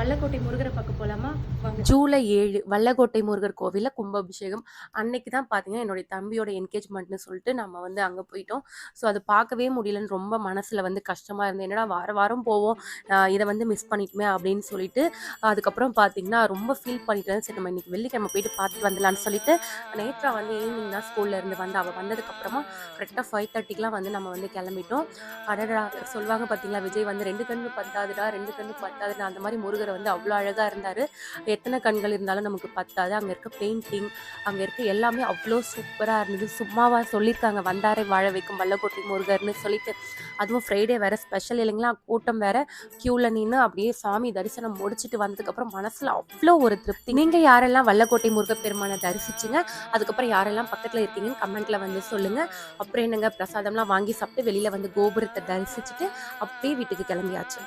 பள்ளக்கோட்டை முருகரை பார்க்க போலாமா? ஜூலை ஏழு வல்லகோட்டை முருகர் கோவிலில் கும்பாபிஷேகம். அன்னைக்கு தான் பார்த்தீங்கன்னா என்னுடைய தம்பியோட என்கேஜ்மெண்ட்னு சொல்லிட்டு நம்ம வந்து அங்கே போயிட்டோம். ஸோ அது பார்க்கவே முடியலன்னு ரொம்ப மனசில் வந்து கஷ்டமாக இருந்தது. என்னடா வார வாரம் போவோம். இதை வந்து மிஸ் பண்ணிட்டுமே அப்படின்னு சொல்லிட்டு அதுக்கப்புறம் பார்த்தீங்கன்னா ரொம்ப ஃபீல் பண்ணிட்டேன் சரி நம்ம இன்றைக்கி வெள்ளிக்கிழமை போயிட்டு பார்த்துட்டு வந்துடலான்னு சொல்லிட்டு நேற்றா வந்து ஈவினிங் தான் ஸ்கூல்ல இருந்து வந்து அவள் வந்ததுக்கப்புறமா கரெக்டாக ஃபைவ் தேர்ட்டிக்கெலாம் வந்து நம்ம வந்து கிளம்பிட்டோம். அடடா சொல்லுவாங்க பார்த்தீங்களா விஜய் வந்து ரெண்டு கண்ணு பத்தாதுடா ரெண்டு கண்ணு பத்தாதுடா அந்த மாதிரி முருகர் வந்து அவ்வளோ அழகாக இருந்தார். எத்தனை கண்கள் இருந்தாலும் நமக்கு பத்தாது. அங்கே இருக்க பெயிண்டிங் அங்கே இருக்க எல்லாமே அவ்வளோ சூப்பராக இருந்தது. சும்மாவா சொல்லியிருக்காங்க. வந்தாரை வாழ வைக்கும் வல்லக்கோட்டை முருகர்னு சொல்லிட்டு. அதுவும் ஃப்ரைடே வேற ஸ்பெஷல் இல்லைங்களா? கூட்டம் வேற. க்யூவில் நின்று அப்படியே சாமி தரிசனம் முடிச்சுட்டு வந்ததுக்கப்புறம் மனசில் அவ்வளோ ஒரு திருப்தி. நீங்கள் யாரெல்லாம் வல்லக்கோட்டை முருகப் பெருமானை தரிசிச்சிங்க? அதுக்கப்புறம் யாரெல்லாம் பக்கத்தில் இருக்கீங்கன்னு கமெண்ட்டில் வந்து சொல்லுங்கள் அப்புறம் என்னங்க? பிரசாதம்லாம் வாங்கி சாப்பிட்டு வெளியில் வந்து கோபுரத்தை தரிசிச்சுட்டு அப்படியே வீட்டுக்கு கிளம்பியாச்சு.